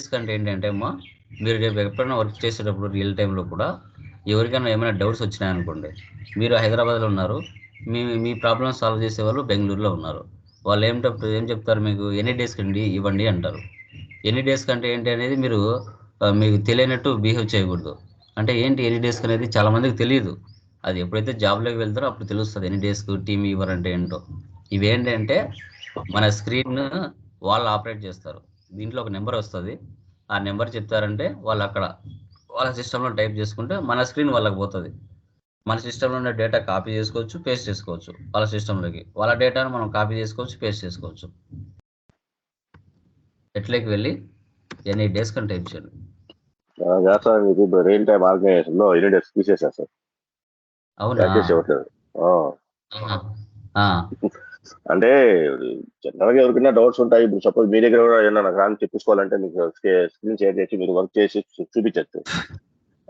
Desk అంటే ఏంటంటే అమ్మా మీరు రేపు ఎప్పుడైనా వర్క్ చేసేటప్పుడు రియల్ టైంలో కూడా ఎవరికైనా ఏమైనా డౌట్స్ వచ్చినాయనుకోండి మీరు హైదరాబాద్లో ఉన్నారు మీ మీ ప్రాబ్లమ్ సాల్వ్ చేసే వాళ్ళు బెంగళూరులో ఉన్నారు. వాళ్ళు ఏం ఏం చెప్తారు మీకు? ఎన్ని డేస్ కండి ఇవ్వండి అంటారు. ఎన్ని డేస్ కంటే ఏంటి అనేది మీరు మీకు తెలియనట్టు బిహేవ్ చేయకూడదు. అంటే ఏంటి ఎన్ని డేస్కి అనేది చాలామందికి తెలియదు. అది ఎప్పుడైతే జాబ్లోకి వెళ్తారో అప్పుడు తెలుస్తుంది ఎన్ని డేస్కి టీమ్ ఇవ్వరంటే ఏంటో. ఇవేంటంటే మన స్క్రీన్ వాళ్ళు ఆపరేట్ చేస్తారు. దీంట్లో ఒక నెంబర్ వస్తుంది. ఆ నెంబర్ చెప్తారంటే వాళ్ళు అక్కడ వాళ్ళ సిస్టంలో టైప్ చేసుకుంటే మన స్క్రీన్ వాళ్ళకి పోతుంది. మన సిస్టంలో ఉన్న డేటా కాపీ చేసుకోవచ్చు పేస్ట్ చేసుకోవచ్చు వాళ్ళ సిస్టంలోకి. వాళ్ళ డేటాను మనం కాపీ చేసుకోవచ్చు పేస్ట్ చేసుకోవచ్చు. ఎట్లకి వెళ్ళి ఎన్ని డేస్ కానీ టైప్ చేయండి. రియల్ టైం ఎన్ని డేస్ సార్? అవునా? అంటే జనరల్గా ఎవరికైనా డౌట్స్ ఉంటాయి. ఇప్పుడు సపోజ్ మీ దగ్గర కూడా ఏమన్నా నాకు రాని చెప్పించుకోవాలంటే మీకు స్క్రీన్ షేర్ చేసి మీరు వర్క్ చేసి చూపించచ్చు.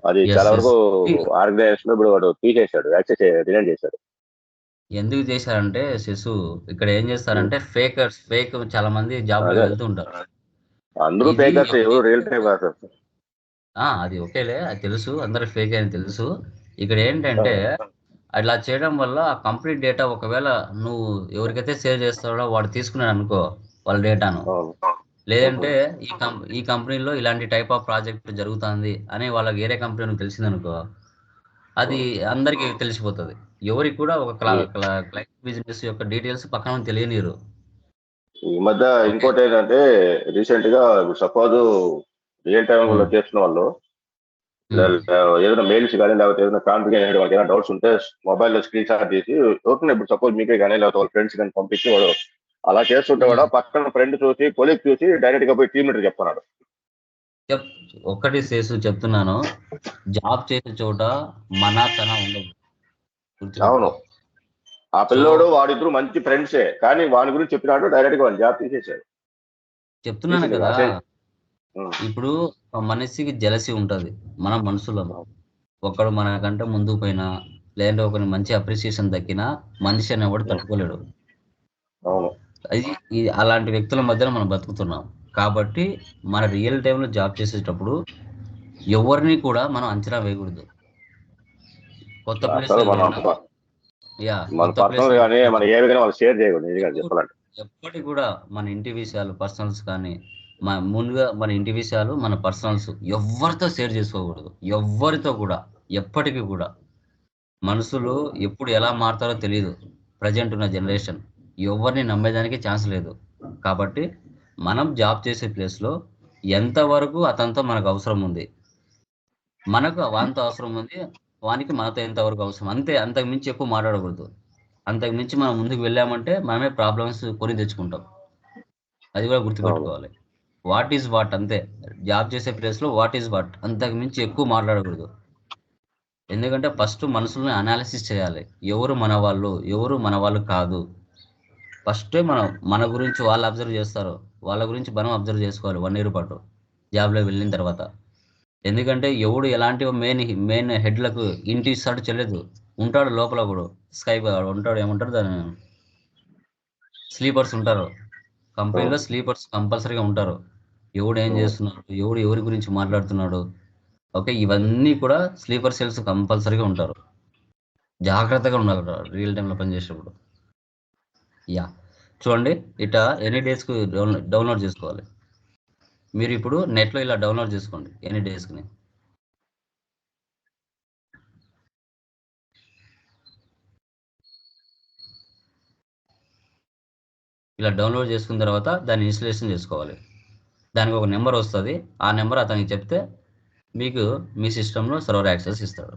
అది చాలా. వరకు ఆర్గనైజేషన్లో ఇప్పుడు వాడు తీసేశాడు యాక్సెస్ చేశాడు. ఎందుకు చేశారంటే శశు ఇక్కడ ఏం చేస్తారంటే ఫేకర్స్ ఫేక్ చాలా మంది జాబ్ అదే. వెళ్తూ ఉంటారు. అందరూ ఫేకర్స్ రియల్ టైం కాదు అది ఓకేలే అది తెలుసు అందరు ఫేక్ అని తెలుసు. ఇక్కడ ఏంటంటే అట్లా చేయడం వల్ల ఆ కంపెనీ డేటా ఒకవేళ నువ్వు ఎవరికైతే సేవ్ చేస్తాడో వాడు తీసుకున్నాడు అనుకో వాళ్ళ డేటాను. లేదంటే ఈ కం ఈ కంపెనీలో ఇలాంటి టైప్ ఆఫ్ ప్రాజెక్ట్ జరుగుతుంది అని వాళ్ళకి వేరే కంపెనీ తెలిసిందనుకో అది అందరికీ తెలిసిపోతుంది ఎవరికి కూడా ఒక క్లయింట్ బిజినెస్ యొక్క డీటెయిల్స్ పక్కన తెలియనిరు ఈ మధ్య ఇంకోటి ఏంటంటే రీసెంట్గా సపోజ్ రియల్ టైం లో. చేస్తున్న వాళ్ళు ఏదైనా మెయిల్స్ కానీ లేకపోతే ఏదైనా కాన్ఫిగరేషన్ వాళ్ళకి ఏదైనా డౌట్స్ ఉంటే మొబైల్లో స్క్రీన్ షాట్ తీసి ఓకే ఇప్పుడు సపోజ్ మీకే కానీ లేకపోతే వాళ్ళ ఫ్రెండ్స్ కానీ పంపించి వాడు అలా చేస్తుంటే కూడా పక్కన ఫ్రెండ్ చూసి కొలీగ్ చూసి డైరెక్ట్గా పోయి టీమ్ లీడర్ చెప్తున్నాడు. చెప్ ఒక్కటి చేసు చెప్తున్నాను. జాబ్ చేసే చోట మన తన ఉండదు. అవును. ఆ పిల్లోడు వాడిద్దరు మంచి ఫ్రెండ్సే కానీ వాడి గురించి చెప్పినాడు డైరెక్ట్గా జాబ్ తీసేశాడు. చెప్తున్నాను కదా. ఇప్పుడు మనిషికి జలసి ఉంటది మన మనసులో. ఒకడు మనకంటే ముందుకు పోయినా లేదంటే ఒకరి మంచి అప్రిసియేషన్ దక్కినా మనిషి అనేవాడు తట్టుకోలేడు. అది అలాంటి వ్యక్తుల మధ్యన మనం బతుకుతున్నాం. కాబట్టి మన రియల్ టైంలో జాబ్ చేసేటప్పుడు ఎవరిని కూడా మనం అంచనా వేయకూడదు. కొత్త ప్లేస్ యా ఎప్పటికి కూడా మన ఇంటి విషయాలు పర్సనల్స్ కానీ మన ముందుగా మన ఇంటి విషయాలు మన పర్సనల్స్ ఎవరితో షేర్ చేసుకోకూడదు. ఎవరితో కూడా ఎప్పటికీ కూడా. మనుషులు ఎప్పుడు ఎలా మారుతారో తెలియదు ప్రజెంట్ ఉన్న జనరేషన్. ఎవరిని నమ్మేదానికి ఛాన్స్ లేదు. కాబట్టి మనం జాబ్ చేసే ప్లేస్లో ఎంతవరకు అతనితో మనకు అవసరం ఉంది? మనకు వానితో అవసరం ఉంది వానికి మనతో ఎంతవరకు అవసరం? అంతే అంతకు మించి ఎక్కువ మాట్లాడకూడదు. అంతకు మించి మనం ముందుకు వెళ్ళామంటే మనమే ప్రాబ్లమ్స్ కొని తెచ్చుకుంటాం. అది కూడా గుర్తుపెట్టుకోవాలి. వాట్ ఈజ్ వాట్ అంతే. జాబ్ చేసే ప్లేస్లో వాట్ ఈజ్ వాట్. అంతకు మించి ఎక్కువ మాట్లాడకూడదు. ఎందుకంటే ఫస్ట్ మనుషుల్ని అనాలిసిస్ చేయాలి. ఎవరు మన వాళ్ళు? ఎవరు మన వాళ్ళు కాదు. ఫస్ట్ మనం మన గురించి వాళ్ళు అబ్జర్వ్ చేస్తారు. వాళ్ళ గురించి మనం అబ్జర్వ్ చేసుకోవాలి వన్ ఇయర్ పాటు జాబ్లో వెళ్ళిన తర్వాత. ఎందుకంటే ఎవడు ఎలాంటి మెయిన్ మెయిన్ హెడ్లకు ఇంటి ఇస్తాడు చెల్లదు. ఉంటాడు లోపల కూడా. స్కై ఉంటాడు ఏమంటారు దాని స్లీపర్స్ ఉంటారు. కంపెనీలో స్లీపర్స్ కంపల్సరీగా ఉంటారు. ఎవడు ఏం చేస్తున్నాడు? ఎవడు ఎవరి గురించి మాట్లాడుతున్నాడు? ఓకే ఇవన్నీ కూడా స్లీపర్ సెల్స్ కంపల్సరీగా ఉంటారు. జాగ్రత్తగా ఉండాలి రియల్ టైంలో పనిచేసేటప్పుడు యా. చూడండి ఇట ఎనీ డేస్కి డౌన్లోడ్ డౌన్లోడ్ చేసుకోవాలి. మీరు ఇప్పుడు నెట్లో ఇలా డౌన్లోడ్ చేసుకోండి ఎనీ డేస్కి. ఇలా డౌన్లోడ్ చేసుకున్న తర్వాత దాన్ని ఇన్స్టలేషన్ చేసుకోవాలి. దానికి ఒక నెంబర్ వస్తుంది. ఆ నెంబర్ అతనికి చెప్తే మీకు మీ సిస్టంలో సర్వర్ యాక్సెస్ ఇస్తాడు.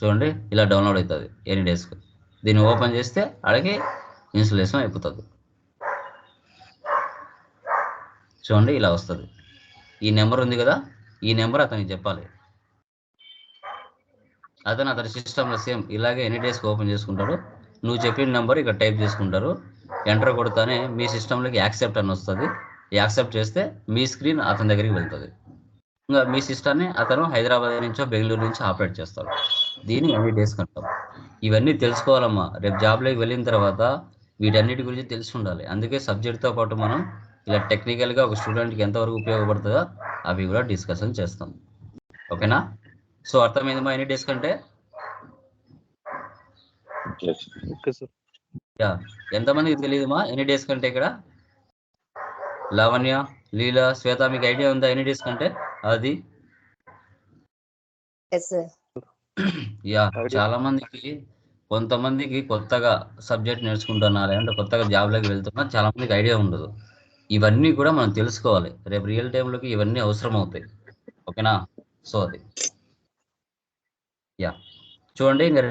చూడండి ఇలా డౌన్లోడ్ అవుతుంది ఎనీ డేస్కి. దీన్ని ఓపెన్ చేస్తే అడిగి ఇన్స్టలేషన్ అయిపోతుంది. చూడండి ఇలా వస్తుంది. ఈ నెంబర్ ఉంది కదా ఈ నెంబర్ అతనికి చెప్పాలి. అతను అతని సిస్టంలో సేమ్ ఇలాగే ఎనీ డేస్కి ఓపెన్ చేసుకుంటాడు. నువ్వు చెప్పిన నెంబర్ ఇక్కడ టైప్ చేసుకుంటారు. ఎంటర్ కొడతానే మీ సిస్టంలోకి యాక్సెప్ట్ అని వస్తుంది. యాక్సెప్ట్ చేస్తే మీ స్క్రీన్ అతని దగ్గరికి వెళ్తుంది. ఇంకా మీ సిస్టాన్ని అతను హైదరాబాద్ నుంచో బెంగళూరు నుంచి ఆపరేట్ చేస్తాడు. దీన్ని ఎనీ డేస్ అంటాం ఇవన్నీ తెలుసుకోవాలమ్మా. రేపు జాబ్లోకి వెళ్ళిన తర్వాత వీటన్నిటి గురించి తెలిసి ఉండాలి అందుకే సబ్జెక్ట్తో పాటు మనం ఇలా టెక్నికల్గా ఒక స్టూడెంట్కి ఎంతవరకు ఉపయోగపడుతుందో అవి కూడా డిస్కషన్ చేస్తాం. ఓకేనా? సో అర్థమైంది మా ఎనీ డేస్ కంటే. ఓకే సార్ యా. ఎంతమందికి తెలియదుమా ఎనీ డేస్ కంటే ఇక్కడ? లావణ్య లీల శ్వేత మీకు ఐడియా ఉందా ఎనీ డేస్ కంటే? అది ఎస్ సార్ యా. చాలా మందికి కొంతమందికి కొత్తగా సబ్జెక్ట్ నేర్చుకుంటున్నారు లేదంటే కొత్తగా జాబ్లోకి వెళ్తున్నా చాలా మందికి ఐడియా ఉండదు. ఇవన్నీ కూడా మనం తెలుసుకోవాలి. రేపు రియల్ టైంలోకి ఇవన్నీ అవసరం అవుతాయి ఓకేనా? సో అది. యా. చూడండి ఇంకా